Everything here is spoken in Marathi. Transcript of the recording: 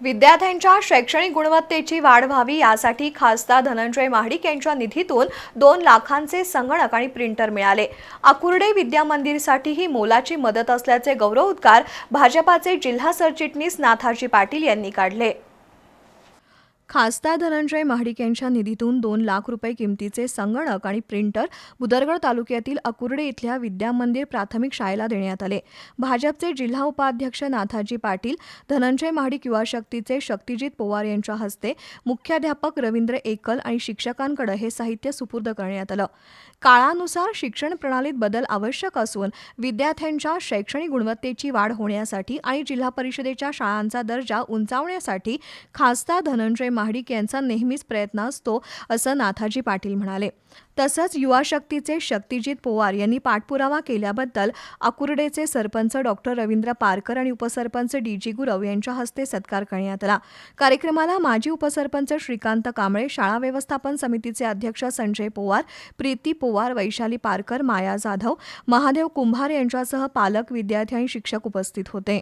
विद्यार्थ्यांच्या शैक्षणिक गुणवत्तेची वाढ व्हावी यासाठी खासदार धनंजय महाडिक यांच्या निधीतून दोन लाखांचे संगणक आणि प्रिंटर मिळाले. आकुर्डे विद्या मंदिरसाठी ही मोलाची मदत असल्याचे गौरवोद्गार भाजपाचे जिल्हा सरचिटणीस नाथाजी पाटील यांनी काढले. खासदार धनंजय महाडिक यांच्या निधीतून दोन लाख रुपये किमतीचे संगणक आणि प्रिंटर बुदरगड तालुक्यातील अकुर्डे इथल्या विद्यामंदिर प्राथमिक शाळेला देण्यात आले. भाजपचे जिल्हा उपाध्यक्ष नाथाजी पाटील धनंजय महाडिक युवा शक्तीचे शक्तिजित पवार यांच्या हस्ते मुख्याध्यापक रवींद्र एकल आणि शिक्षकांकडे हे साहित्य सुपूर्द करण्यात आलं. काळानुसार शिक्षण प्रणालीत बदल आवश्यक असून विद्यार्थ्यांच्या शैक्षणिक गुणवत्तेची वाढ होण्यासाठी आणि जिल्हा परिषदेच्या शाळांचा दर्जा उंचावण्यासाठी खासदार धनंजय महाडिक यांचा नेहमीच प्रयत्न असतो असं नाथाजी पाटील म्हणाले. तसंच युवा शक्तीचे शक्तिजित पोवार यांनी पाठपुरावा केल्याबद्दल अकुर्डेचे सरपंच डॉक्टर रवींद्र पारकर आणि उपसरपंच डी जी गुरव यांच्या हस्ते सत्कार करण्यात आला. कार्यक्रमाला माजी उपसरपंच श्रीकांत कांबळे शाळा व्यवस्थापन समितीचे अध्यक्ष संजय पोवार प्रीती पोवार वैशाली पारकर माया जाधव महादेव कुंभार यांच्यासह पालक विद्यार्थी आणि शिक्षक उपस्थित होते.